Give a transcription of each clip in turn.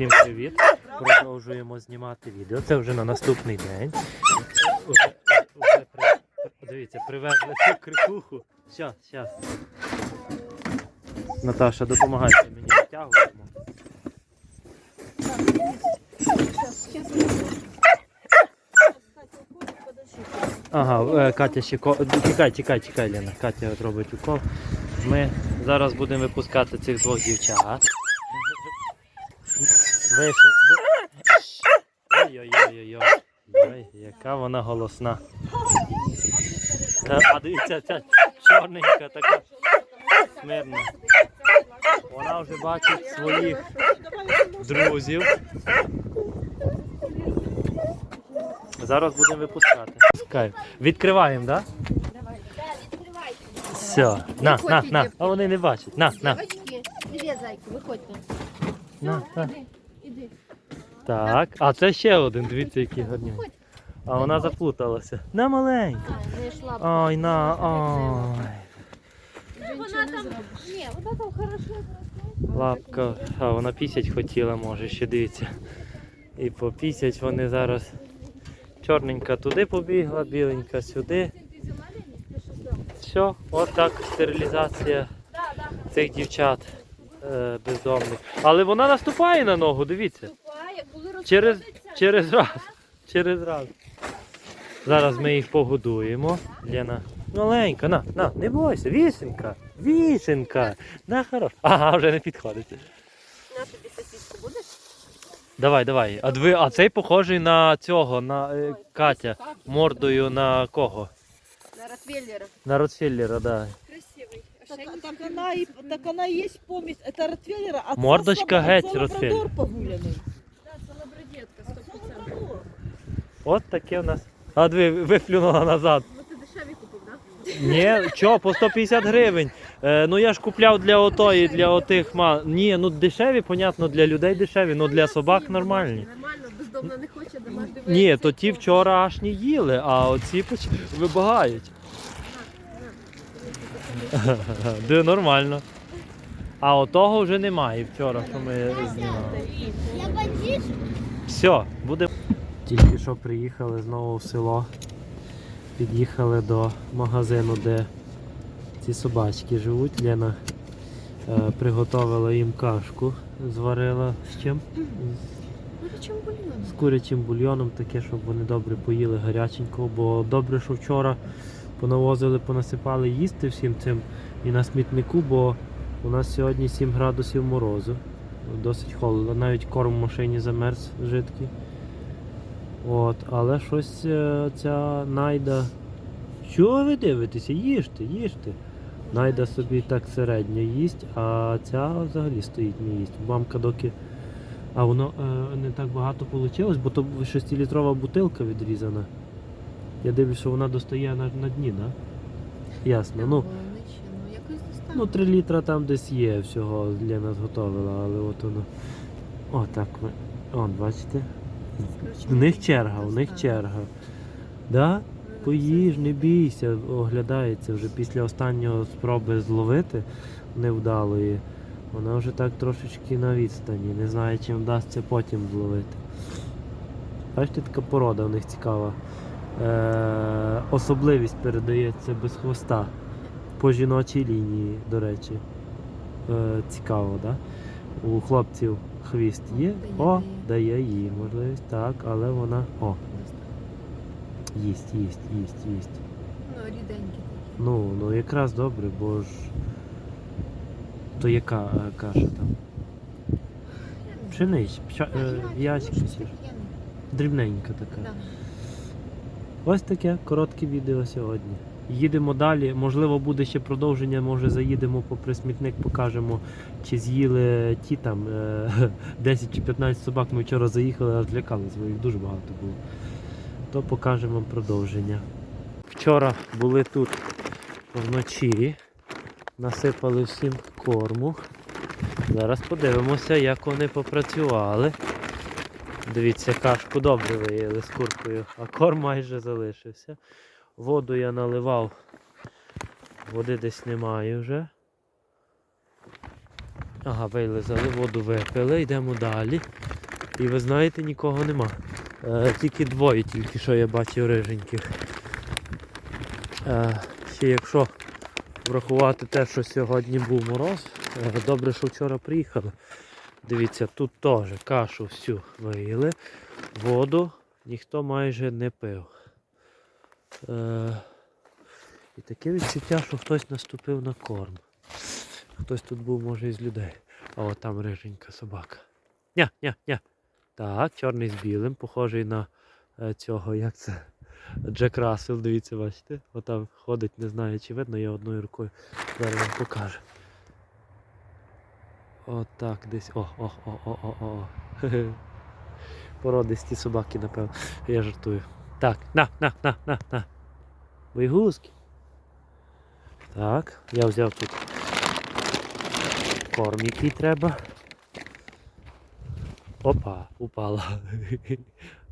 Усім привіт! Продовжуємо знімати відео. Це вже на наступний день. Уже, уже при... Дивіться, привезли цю крикуху. Щас, щас. Наташа, допомагайте мені витягуємо. Ага, е, Катя ще ко... Тікай, тікай, тікай, Лена. Катя от робить укол. Ми зараз будемо випускати цих двох дівчат. Виши... ви- Ой-ой-ой-ой. Ой, яка вона голосна. Та, а дивіться, ця чорненька така смирна. Вона вже бачить своїх друзів. Зараз будемо випускати. Пускай. Відкриваємо, так? Все. На, на, на. А вони не бачать. На, на. Привет, зайки, виходьте. на, на. Так. А це ще один, дивіться, який гарний. А вона заплуталася. На маленька. Не йшла. Ой, на, ой. Вона там, ні, вона там хорошо. Лапка. А вона пісять хотіла, може, ще дивіться. І по пісять вони зараз. Чорненька туди побігла, біленька сюди. Все, от так стерилізація цих дівчат е, бездомних. Але вона наступає на ногу, дивіться. Через, через раз. Через раз. Зараз ми їх погодуємо. Лена. Маленька, на, на, не бойся, вісенька, вісенька. На хорош. Ага, вже не підходить. На тобі сосиску будеш? Давай, давай. А, дви, а цей похожий на цього, на е, Катя. Мордою на кого? На Ротвейлера. На Ротфеллера, да. Красивий. Так, так, она и, так она и есть помесь. Это Ротвейлера, а це Мордочка геть це Ротвейлер. От таке у нас. А диви, виплюнула назад. Ну ти дешеві купив, так? Ні, чо, по 150 гривень. Е, ну я ж купляв для отої, для отих ма. Ні, ну дешеві, понятно, для людей дешеві, ну для собак нормальні. Нормально, бездомна не хоче, дома дивитися. Ні, то ті вчора аж не їли, а оці поч... вибагають. Де нормально. А отого вже немає вчора, що ми знімали. Все, буде. Тільки що приїхали знову в село. Під'їхали до магазину, де ці собачки живуть. Лена е, приготувала їм кашку, зварила з чим? З Чим бульйон? з курячим бульйоном таке, щоб вони добре поїли гаряченького, бо добре, що вчора понавозили, понасипали їсти всім цим і на смітнику, бо у нас сьогодні 7 градусів морозу. Досить холодно, навіть корм в машині замерз жидкий. От, але щось е, ця найда. Що ви дивитеся? Їжте, їжте. Найда собі так середньо їсть, а ця взагалі стоїть не їсть. Мамка доки а воно е, не так багато вийшло, бо то 6-літрова бутилка відрізана. Я дивлюсь, що вона достає на, на дні? Да? Ясно. Ну, Ну, якось достану. ну 3 літра там десь є всього, Лена зготовила, але от воно. О, так ми. Он, бачите? В них черга, у них черга. Да? Поїж, не бійся, оглядається вже після останнього спроби зловити невдалої. Вона вже так трошечки на відстані, не знає, чим вдасться потім зловити. Бачите, така порода у них цікава. Е, особливість передається без хвоста. По жіночій лінії, до речі. Е, цікаво? Да? У хлопців хвіст є, о, дає їй можливість, так, але вона. О, їсть, їсть, їсть, їсть. Ну, ріденькі. Ну, ну якраз добре, бо ж. То яка е, каша там? Пшенич, пша, е, чи ж. дрібненька така. Да. Ось таке коротке відео сьогодні. Їдемо далі. Можливо, буде ще продовження. Може заїдемо попри смітник, покажемо, чи з'їли ті там е, 10 чи 15 собак. Ми вчора заїхали, аж злякалися, бо їх дуже багато було. То покажемо вам продовження. Вчора були тут вночі, насипали всім корму. Зараз подивимося, як вони попрацювали. Дивіться, кашку добре виїли з куркою, а корм майже залишився. Воду я наливав, води десь немає вже. Ага, вилизали, воду випили, йдемо далі. І ви знаєте, нікого нема. Е, тільки двоє, тільки що я бачив риженьких. Е, ще якщо врахувати те, що сьогодні був мороз, е, добре, що вчора приїхали. Дивіться, тут теж кашу всю виїли, воду ніхто майже не пив. Е, і таке відчуття, що хтось наступив на корм. Хтось тут був, може, із людей. А от там риженька собака. Ня, ня, ня. Так, чорний з білим, похожий на е, цього, як це? Джек Рассел, дивіться, бачите? Отам ходить, не знаю, чи видно, я одною рукою зараз вам покажу. Отак десь. О, о, о, о, о, о. Породисті собаки, напевно. Я жартую. Так, на, на, на, на, на. Вигузки. Так, я взяв тут корм, який треба. Опа, упала.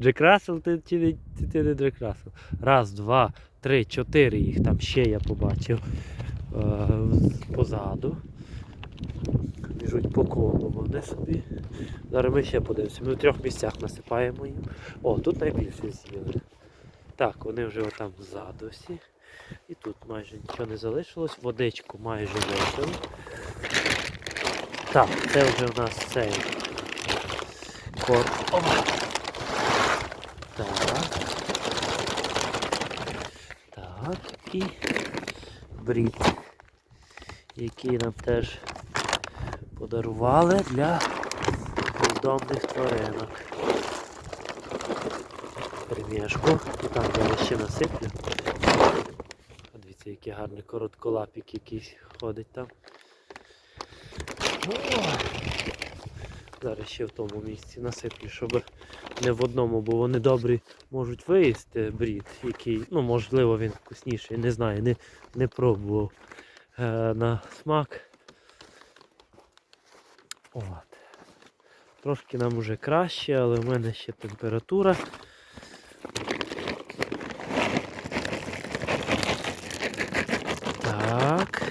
Джек Рассел, ти, чи ти, ти не Джек Рассел. Раз, два, три, чотири їх там ще я побачив е, позаду. Біжуть по колу вони собі. Зараз ми ще подивимося. Ми в трьох місцях насипаємо їм. О, тут найбільше з'їли. Так, вони вже отам ззаду. І тут майже нічого не залишилось. Водичку майже випили. Так, це вже у нас цей корм. Так. Так, і брід, який нам теж подарували для бездомних тваринок. Перемішку. І там зараз ще насиплю. Дивіться, який гарний коротколапік якийсь ходить там. Зараз ще в тому місці насиплю, щоб не в одному, бо вони добрі можуть виїсти брід, який, ну можливо він вкусніший, не знаю, не, не пробував е, на смак. От. Трошки нам вже краще, але в мене ще температура. Так.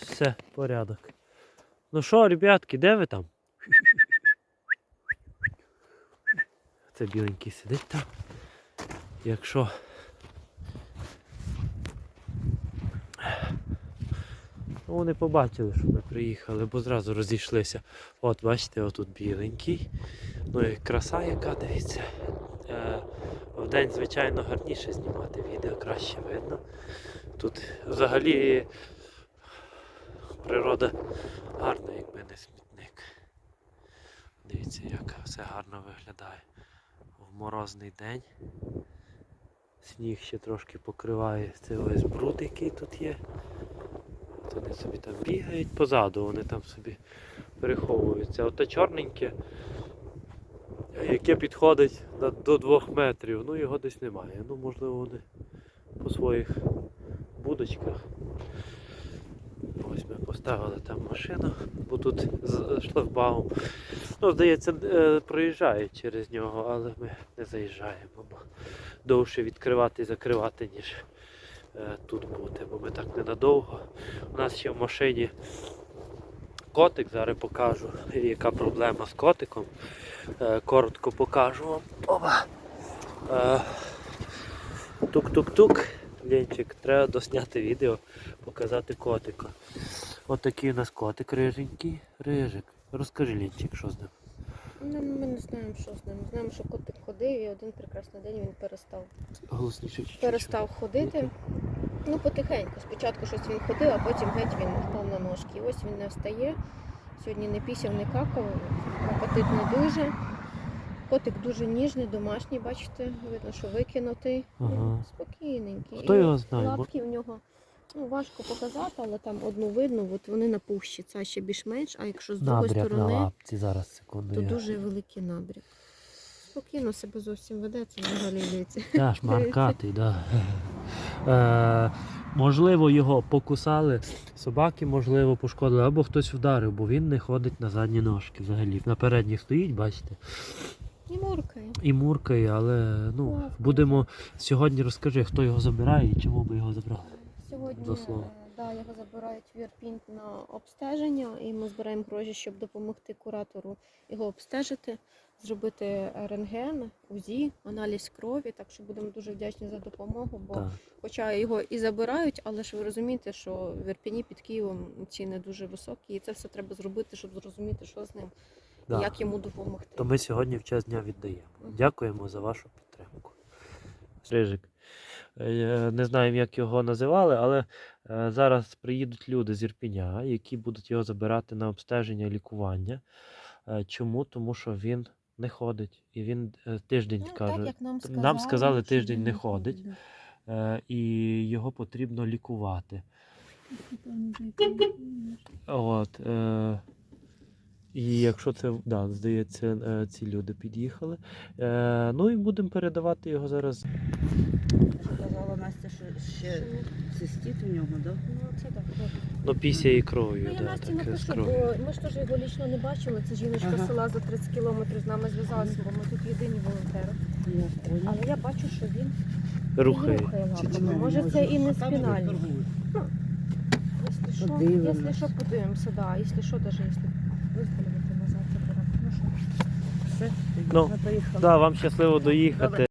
Все, порядок. Ну що, ребятки, де ви там? Це біленький сидить там. Якщо Ну, вони побачили, що ми приїхали, бо зразу розійшлися. От, бачите, отут біленький. Ну і краса яка, дивіться. Е, вдень, звичайно, гарніше знімати відео, краще видно. Тут взагалі природа гарна, якби не смітник. Дивіться, як все гарно виглядає. В морозний день. Сніг ще трошки покриває цей ось бруд, який тут є. От Вони собі там бігають позаду, вони там собі переховуються. Оте чорненьке, яке підходить до двох метрів, ну його десь немає. Ну, можливо, вони по своїх будочках. Ось ми поставили там машину, бо тут шлагбаум. Ну, здається, е, проїжджають через нього, але ми не заїжджаємо, бо довше відкривати і закривати, ніж тут бути, бо ми так ненадовго. У нас ще в машині котик, зараз покажу, яка проблема з котиком. Е, Коротко покажу вам. Опа. Е, Тук-тук-тук. Ленчик, треба досняти відео, показати котика. От у нас котик риженький. Рижик. Розкажи, Ленчик, що з ним? Ну, ми не знаємо, що з ним. Знаємо, що котик ходив і один прекрасний день він перестав. Голосніше чуть-чуть. Перестав ходити. Ну, потихеньку. Спочатку щось він ходив, а потім геть він впав на ножки. І ось він не встає. Сьогодні не пісяв, не какав, апетит не дуже. Котик дуже ніжний, домашній, бачите, видно, що викинутий. Ага. Ну, Спокійненький. Хто І його знає? Бо- Лапки в нього ну, важко показати, але там одну видно, от вони напущі. Ця ще більш-менш, а якщо з другої Набряк на сторони, лапці, зараз секунду. то я. дуже великий набряк. Спокійно себе зовсім веде, це взагалі дивиться. Та, шмаркатий, да. Е, можливо, його покусали собаки, можливо, пошкодили, або хтось вдарив, бо він не ходить на задні ножки взагалі. На передніх стоїть, бачите, І муркає. і муркає, але ну, будемо сьогодні розкажи, хто його забирає і чому би його забрали. Сьогодні До слова. е, Да, його забирають в Ірпінь на обстеження, і ми збираємо гроші, щоб допомогти куратору його обстежити, зробити рентген, УЗІ, аналіз крові. Так що будемо дуже вдячні за допомогу. Бо Так. хоча його і забирають, але ж ви розумієте, що в Ірпіні під Києвом ціни дуже високі, і це все треба зробити, щоб зрозуміти, що з ним, Да. і як йому допомогти. То ми сьогодні в час дня віддаємо. Дякуємо за вашу підтримку. Рижик. Не знаю, як його називали, але е, зараз приїдуть люди з Ірпіня, які будуть його забирати на обстеження лікування. Е, Чому? Тому що він не ходить. І він е, тиждень каже. Ну, як нам т- нам сказали, тиждень не ходить. І його потрібно лікувати. От, е, і якщо це, да, здається, е, ці люди під'їхали. Е, ну і будемо передавати його зараз. Казала Настя, що ще цистит у нього, да? Ну, це так. Ну, після і кров'ю. Ну, я да, Насті таке напишу, кров'ю. бо ми ж теж його лічно не бачили. Це жіночка Ага. села за 30 кілометрів з нами зв'язалася, бо ми тут єдині волонтери. Я. Але я бачу, що він Рухає. рухає Чи лапами. Може це і не спінальний. що, якщо що, подивимося, да. Якщо що, навіть якщо виставити назад, забирати. Ну що, все, Ну. Да, вам щасливо доїхати.